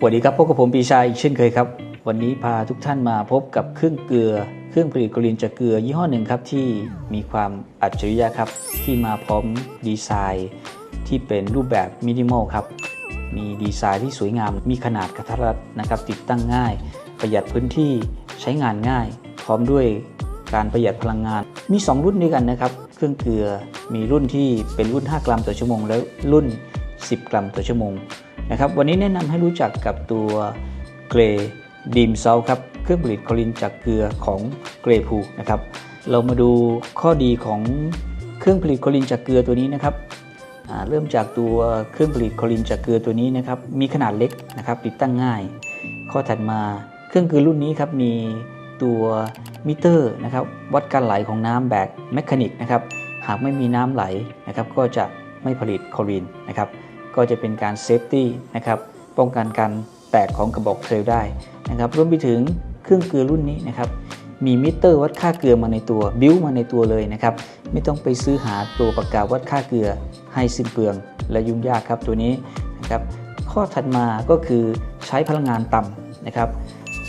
สวัสดีครับพบกับผมปีชาอีกเช่นเคยครับ วันนี้พาทุกท่านมาพบกับเครื่องเกลือ เครื่องผลิตโคลินจากเกลือยี่ห้อหนึ่งครับที่มีความอัจฉริยะครับ ที่มาพร้อมดีไซน์ที่เป็นรูปแบบมินิมอลครับ มีดีไซน์ที่สวยงาม มีขนาดกระทัดรัดนะครับ ติดตั้งง่าย ประหยัดพื้นที่ใช้งานง่าย พร้อมด้วยการประหยัดพลังงาน มี 2 รุ่นด้วยกันนะครับ เครื่องเกลือมีรุ่นที่เป็นรุ่น 5 กรัมต่อชั่วโมง แล้วรุ่น 10 กรัมต่อชั่วโมง นะครับวันนี้แนะนำให้รู้จักกับตัวเกรดีมเซลครับเครื่องผลิตคลอรินจากเกลือของเกรพูนะครับเรามาดูข้อดีของเครื่องผลิตคลอรินจากเกลือตัวนี้นะครับเริ่มจากตัวเครื่องผลิตคลอรินจากเกลือตัวนี้นะครับมีขนาดเล็กนะครับติดตั้งง่าย ข้อถัดมาเครื่องเกลือรุ่นนี้ครับมีตัวมิเตอร์นะครับวัดการไหลของน้ำแบบแมคานิกนะครับหากไม่มีน้ำไหลนะครับก็จะไม่ผลิตคลอรินนะครับ ก็จะเป็นการเซฟตี้นะครับป้องกันการแตกของกระบอกเซลล์ได้นะครับรวมไปถึงเครื่องเกลือรุ่นนี้นะครับมีมิเตอร์วัดค่าเกลือมาในตัวบิวมาในตัวเลยนะครับไม่ต้องไปซื้อหาตัวปากกาวัดค่าเกลือให้สิ้นเปลืองและยุ่งยากครับตัวนี้นะครับข้อถัดมาก็คือใช้พลังงานต่ำนะครับ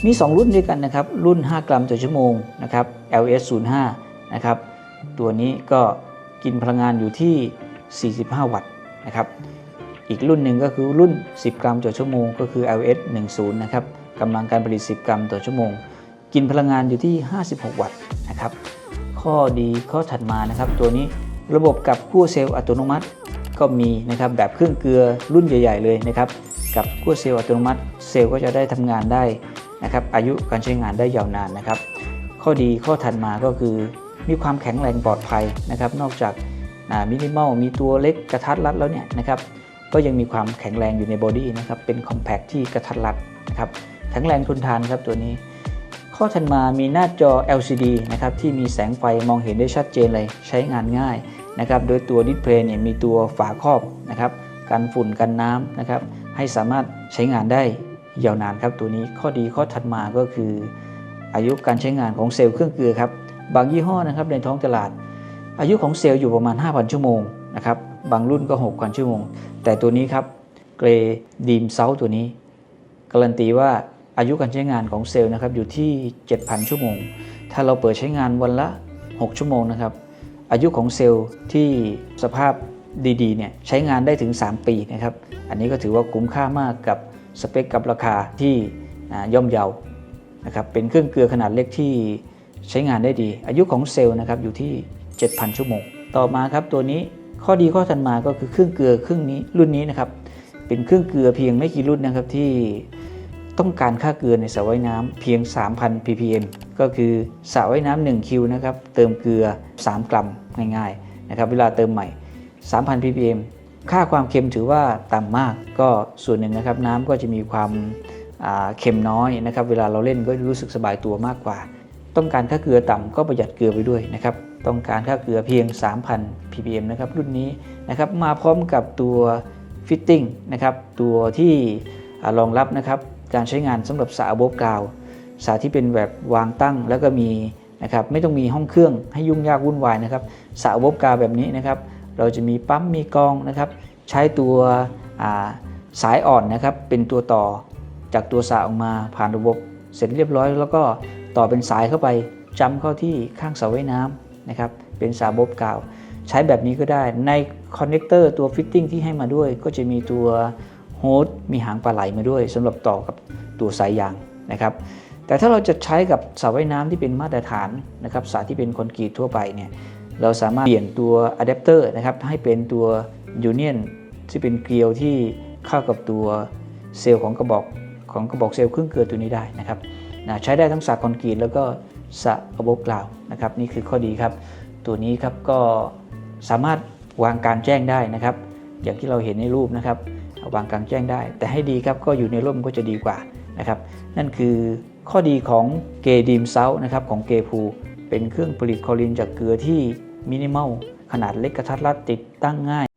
มี 2 รุ่นด้วยกันนะครับ รุ่น 5 กรัมต่อชั่วโมงนะครับ LS 05นะครับตัวนี้ก็กินพลังงานอยู่ที่ 45 วัตต์นะครับ อีกรุ่นหนึ่งก็คือรุ่น 10 กรัมต่อชั่วโมง ก็คือ LS 10 นะครับกำลังการผลิต 10 กรัมต่อชั่วโมง กินพลังงานอยู่ที่ 56 วัตต์นะครับ ข้อดีข้อถัดมานะครับ ตัวนี้ระบบกับกู้เซลล์อัตโนมัติก็มีนะครับแบบเครื่องเกลือรุ่นใหญ่ ๆ เลยนะครับ กับกู้เซลล์อัตโนมัติ เซลล์ก็จะได้ทำงานได้นะครับ อายุการใช้งานได้ยาวนานนะครับ ข้อดีข้อถัดมาก็คือ มีความแข็งแรงปลอดภัยนะครับ นอกจากมินิมอลมีตัวเล็กกระทัดรัดแล้วเนี่ยนะครับ ก็ยังมีความแข็งแรงอยู่ในบอดี้นะครับเป็นคอมแพคที่กระทัดรัดนะครับแข็งแรงทนทานครับตัวนี้ ข้อถัดมามีหน้าจอ LCD นะครับที่มีแสงไฟมองเห็นได้ชัดเจนเลยใช้งานง่ายนะครับโดยตัวดิสเพลย์เนี่ยมีตัวฝาครอบนะครับกันฝุ่นกันน้ำนะครับให้สามารถใช้งานได้ยาวนานครับตัวนี้ข้อดีข้อถัดมาก็คือ อายุการใช้งานของเซลล์เครื่องเกลือครับบางยี่ห้อนะครับในท้องตลาด อายุของเซลล์อยู่ประมาณ 5,000 ชั่วโมงนะครับ บางรุ่นก็ 6,000 ชั่วโมง แต่ตัวนี้ครับเกรดีมเซลตัวนี้ การันตีว่าอายุการใช้งานของเซลล์นะครับอยู่ที่ 7,000 ชั่วโมง ถ้าเราเปิดใช้งานวันละ 6 ชั่วโมงนะครับอายุของเซลล์ที่สภาพดีๆเนี่ยใช้งานได้ถึง 3 ปีนะครับอันนี้ก็ถือว่าคุ้มค่ามากกับสเปคกับราคาที่ย่อมเยานะครับเป็นเครื่องเกลือขนาดเล็กที่ใช้งานได้ดี อายุของเซลล์นะครับอยู่ที่ 7,000 ชั่วโมง ต่อมาครับตัวนี้ ข้อดีข้อถัดมาก็คือเครื่องเกลือเครื่องนี้รุ่นนี้นะครับ เป็นเครื่องเกลือเพียงไม่กี่รุ่นนะครับที่ต้องการค่าเกลือในสระว่ายน้ำเพียง 3,000 ppm ก็คือสระว่ายน้ำ1คิวนะครับเติมเกลือ 3 กรัมง่ายๆนะครับเวลาเติมใหม่ 3,000 ppm ค่าความเค็มถือว่าต่ำมากก็ส่วนหนึ่งนะครับน้ำก็จะมีความเค็มน้อยนะครับ เวลาเราเล่นก็รู้สึกสบายตัวมากกว่า ต้องการค่าเกลือต่ำก็ประหยัดเกลือไปด้วยนะครับ ต้องการค่าเกลือเพียง 3,000 ppm นะครับรุ่นนี้นะครับมาพร้อมกับตัวฟิตติ้งนะครับตัวที่รองรับนะครับการใช้งานสำหรับสระอบกาวสระที่เป็นแบบวางตั้งแล้วก็มีนะครับไม่ต้องมีห้องเครื่องให้ยุ่งยากวุ่นวายนะครับสระอบกาวแบบนี้นะครับเราจะมีปั๊มมีกองนะครับใช้ตัวสายอ่อนนะครับเป็นตัวต่อจากตัวสระออกมาผ่านระบบเสร็จเรียบร้อย แล้วก็ต่อเป็นสายเข้าไปจำเข้าที่ข้างเสาว่ายน้ำ นะครับ เป็นสาบบกาว ใช้แบบนี้ก็ได้ในคอนเนคเตอร์ตัวฟิตติ้งที่ให้มาด้วย ก็จะมีตัวโฮสมีหางปลาไหลมาด้วยสำหรับต่อกับตัวสายยางนะครับ แต่ถ้าเราจะใช้กับสระว่ายน้ำที่เป็นมาตรฐานนะครับสระที่เป็นคอนกรีตทั่วไปเนี่ยเราสามารถเปลี่ยนตัวอะแดปเตอร์นะครับให้เป็นตัวยูเนียนที่เป็นเกลียวที่เข้ากับตัวเซลล์ของกระบอกของกระบอกเซลล์ครื่งเกลือตัวนี้ได้นะครับใช้ได้ทั้งสระคอนกรีตแล้วก็ สระระบบกล่าวนะครับนี่คือข้อดีครับ ตัวนี้ครับก็สามารถวางกางแจ้งได้นะครับ อย่างที่เราเห็นในรูปนะครับ วางกางแจ้งได้ แต่ให้ดีครับก็อยู่ในร่มก็จะดีกว่านะครับ นั่นคือข้อดีของเกดีมเซลนะครับของเกพูเป็นเครื่องผลิตคอรินจากเกลือที่มินิมอลขนาดเล็กกระทัดรัดติดตั้งง่าย